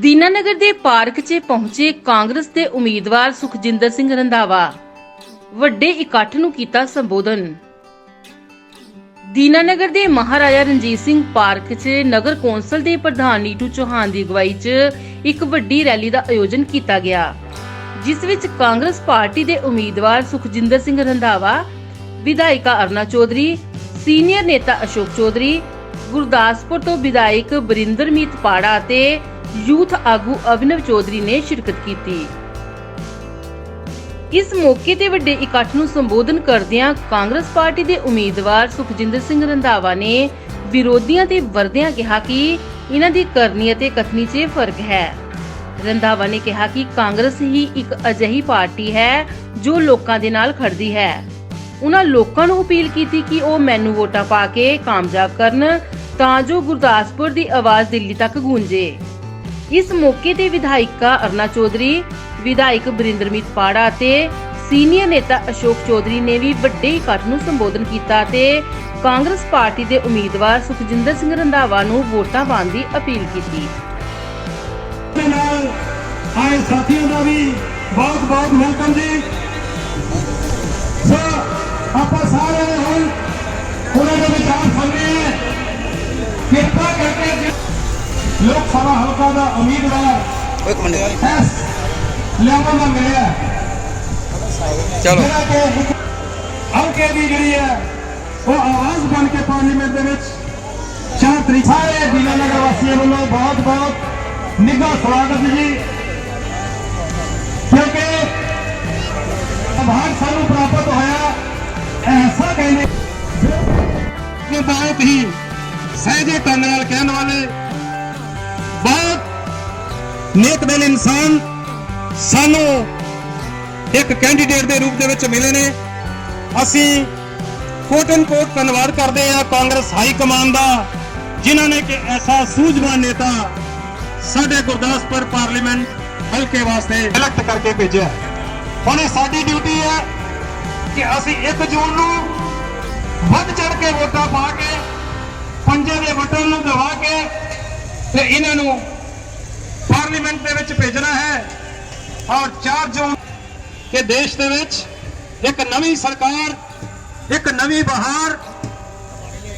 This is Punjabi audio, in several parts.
ਦੀਨਾਨਗਰ ਦੇ ਪਾਰਕ 'ਚ ਪਹੁੰਚੇ ਕਾਂਗਰਸ ਦੇ ਉਮੀਦਵਾਰ ਸੁਖਜਿੰਦਰ ਸਿੰਘ ਰੰਧਾਵਾ। ਵੱਡੇ ਇਕੱਠ ਨੂੰ ਕੀਤਾ ਸੰਬੋਧਨ। ਦੀਨਾਨਗਰ ਦੇ ਮਹਾਰਾਜਾ ਰਣਜੀਤ ਸਿੰਘ ਪਾਰਕ 'ਚ ਨਗਰ ਕੌਂਸਲ ਦੇ ਪ੍ਰਧਾਨ ਨੀਟੂ ਚੌਹਾਨ ਦੀ ਅਗਵਾਈ 'ਚ ਇੱਕ ਵੱਡੀ ਰੈਲੀ ਦਾ ਆਯੋਜਨ ਕੀਤਾ ਗਿਆ, ਜਿਸ ਵਿੱਚ ਕਾਂਗਰਸ ਪਾਰਟੀ ਦੇ ਉਮੀਦਵਾਰ ਸੁਖਜਿੰਦਰ ਸਿੰਘ ਰੰਧਾਵਾ, ਵਿਧਾਇਕਾ ਅਰਨਾ ਚੌਧਰੀ, ਸੀਨੀਅਰ ਨੇਤਾ ਅਸ਼ੋਕ ਚੌਧਰੀ, ਗੁਰਦਾਸਪੁਰ ਤੋਂ ਵਿਧਾਇਕ ਬਰਿੰਦਰਮੀਤ ਪਾੜਾ ਅਤੇ ਯੂਥ ਆਗੂ ਅਭਿਨਵ ਚੌਧਰੀ ਨੇ ਸ਼ਿਰਕਤ ਕੀਤੀ। ਇਸ ਮੌਕੇ ਤੇ ਵੱਡੇ ਇਕੱਠ ਨੂੰ ਸੰਬੋਧਨ ਕਰਦਿਆਂ ਕਾਂਗਰਸ ਪਾਰਟੀ ਦੇ ਉਮੀਦਵਾਰ ਸੁਖਜਿੰਦਰ ਸਿੰਘ ਰੰਧਾਵਾ ਨੇ ਵਿਰੋਧੀਆਂ ਤੇ ਵਰਦਿਆਂ ਕਿਹਾ ਕਿ ਇਹਨਾਂ ਦੀ ਕਰਨੀ ਅਤੇ ਕਥਨੀ 'ਚ ਫ਼ਰਕ ਹੈ। ਰੰਧਾਵਾ ਨੇ ਕਿਹਾ ਕਿ ਕਾਂਗਰਸ ਹੀ ਇੱਕ ਅਜਿਹੀ ਪਾਰਟੀ ਹੈ ਜੋ ਲੋਕਾਂ ਦੇ ਨਾਲ ਖੜਦੀ ਹੈ। ਉਹਨਾਂ ਲੋਕਾਂ ਨੂੰ ਅਪੀਲ ਕੀਤੀ ਕਿ ਉਹ ਮੈਨੂੰ ਵੋਟਾਂ ਪਾ ਕੇ ਕਾਮਯਾਬ ਕਰਨ ਤਾਂ ਜੋ ਗੁਰਦਾਸਪੁਰ ਦੀ ਆਵਾਜ਼ ਦਿੱਲੀ ਤੱਕ ਗੂੰਜੇ। ਇਸ ਮੌਕੇ ਤੇ ਵਿਧਾਇਕਾ ਅਰਨਾ ਚੌਧਰੀ, ਵਿਧਾਇਕ ਬਰਿੰਦਰਮੀਤ ਪਾੜਾ ਅਤੇ ਸੀਨੀਅਰ ਨੇਤਾ ਅਸ਼ੋਕ ਚੌਧਰੀ ਨੇ ਵੀ ਵੱਡੇ ਇਕੱਠ ਨੂੰ ਸੰਬੋਧਨ ਕੀਤਾ ਤੇ ਕਾਂਗਰਸ ਪਾਰਟੀ ਦੇ ਉਮੀਦਵਾਰ ਸੁਖਜਿੰਦਰ ਸਿੰਘ ਰੰਧਾਵਾ ਨੂੰ ਵੋਟਾਂ ਪਾਉਣ ਦੀ ਅਪੀਲ ਕੀਤੀ। ਨਾਲ ਆਏ ਸਾਥੀਆਂ ਦਾ ਵੀ ਬਹੁਤ ਬਹੁਤ ਵੈਲਕਮ ਜੀ। ਸੋ ਆਪਾਂ ਸਾਰੇ ਲੋਕ ਸਭਾ ਹਲਕਾ ਦਾ ਉਮੀਦਵਾਰ ਇੱਕ ਮਿੰਟ। ਐਸ ਲੈਵਲ ਦਾ ਮਿਲਿਆ ਚਲੋ। ਜਿਹੜਾ ਕਿ ਇੱਕ ਹਲਕੇ ਦੀ ਜਿਹੜੀ ਹੈ ਉਹ ਆਵਾਜ਼ ਬਣ ਕੇ ਪਾਰਲੀਮੈਂਟ ਦੇ ਵਿੱਚ ਚਾਰ ਤਰੀਕ ਸਾਰੇ ਦੀਨਾਨਗਰ ਵਾਸੀਆਂ ਵੱਲੋਂ ਬਹੁਤ ਬਹੁਤ ਨਿੱਘਾ ਸਵਾਗਤ ਜੀ। ਕਿਉਂਕਿ ਭਾਗ ਸਾਨੂੰ ਪ੍ਰਾਪਤ ਹੋਇਆ ਐਸਾ ਕਹਿੰਦੇ ਕਿ ਬਹੁਤ ਹੀ ਸਹਿਜੇ ਢੰਗ ਨਾਲ ਕਹਿਣ ਵਾਲੇ ਨੇਕ ਦਿਲ ਇਨਸਾਨ ਸਾਨੂੰ ਇੱਕ ਕੈਂਡੀਡੇਟ ਦੇ ਰੂਪ ਦੇ ਵਿੱਚ ਮਿਲੇ ਨੇ। ਅਸੀਂ ਕੋਟ ਐਂਡ ਕੋਟ ਧੰਨਵਾਦ ਕਰਦੇ ਹਾਂ ਕਾਂਗਰਸ ਹਾਈ ਕਮਾਂਡ ਦਾ ਜਿਨ੍ਹਾਂ ਨੇ ਕਿ ਐਸਾ ਸੂਝਵਾਨ ਨੇਤਾ ਸਾਡੇ ਗੁਰਦਾਸਪੁਰ ਪਾਰਲੀਮੈਂਟ ਹਲਕੇ ਵਾਸਤੇ ਇਲੈਕਟ ਕਰਕੇ ਭੇਜਿਆ। ਹੁਣ ਇਹ ਸਾਡੀ ਡਿਊਟੀ ਹੈ ਕਿ ਅਸੀਂ 1 ਜੂਨ ਨੂੰ ਵੱਧ ਚੜ ਕੇ ਵੋਟਾਂ ਪਾ ਕੇ ਪੰਜੇ ਦੇ ਬਟਨ ਨੂੰ ਦਬਾ ਕੇ ਤੇ ਇਹਨਾਂ ਨੂੰ ਪਾਰਲੀਮੈਂਟ ਦੇ ਵਿੱਚ ਭੇਜਣਾ ਹੈ ਔਰ 4 ਜੂਨ ਕਿ ਦੇਸ਼ ਦੇ ਵਿੱਚ ਇੱਕ ਨਵੀਂ ਸਰਕਾਰ ਇੱਕ ਨਵੀਂ ਬਹਾਰ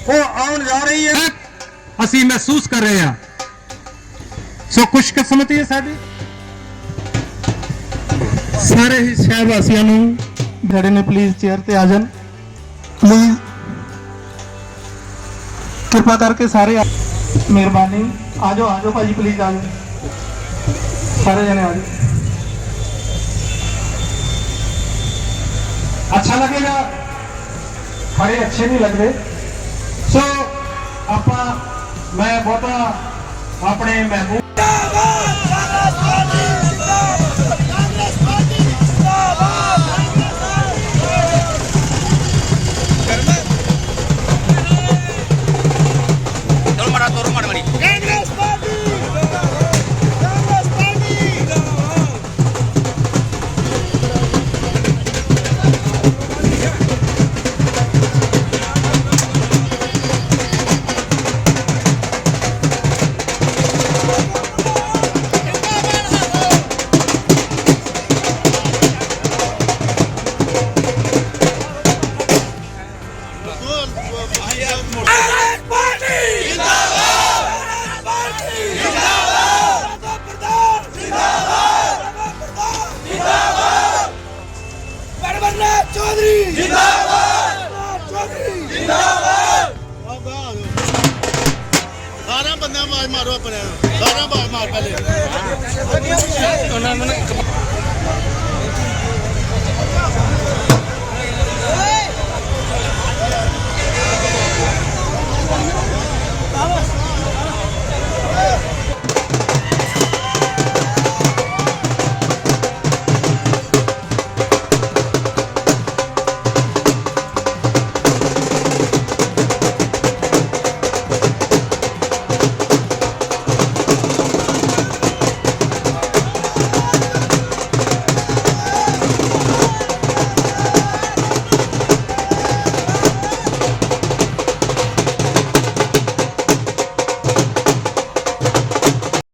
ਉਹ ਆਉਣ ਜਾ ਰਹੀ ਹੈ। ਅਸੀਂ ਮਹਿਸੂਸ ਕਰ ਰਹੇ ਹਾਂ। ਸੋ ਖੁਸ਼ਕਿਸਮਤੀ ਹੈ ਸਾਡੀ। ਸਾਰੇ ਹੀ ਸ਼ਹਿਰ ਵਾਸੀਆਂ ਨੂੰ ਜਿਹੜੇ ਨੇ ਪਲੀਜ਼ ਚੇਅਰ ਤੇ ਆ ਜਾਣ। ਪਲੀਜ਼ ਕਿਰਪਾ ਕਰਕੇ ਸਾਰੇ ਮਿਹਰਬਾਨੀ। ਆ ਜਾਓ ਆ ਜਾਓ ਭਾਜੀ ਪਲੀਜ਼ ਆ ਜਾਓ। ਸਾਰੇ ਜਣੇ ਆ ਜਾਓ अच्छा लगेगा खड़े अच्छे नहीं लग रहे सो आपा मैं बहुता अपने महबूब ਚੌਧਰੀ ਜਿੰਦਾਬਾਦ ਚੌਧਰੀ ਜਿੰਦਾਬਾਦ ਸਾਰਾ ਬੰਦਾ ਮਾਰ ਮਾਰੋ ਆਪਣੇ ਸਾਰਾ ਮਾਰ ਮਾਰ ਪਹਿਲੇ ਉਹਨਾਂ ਨੂੰ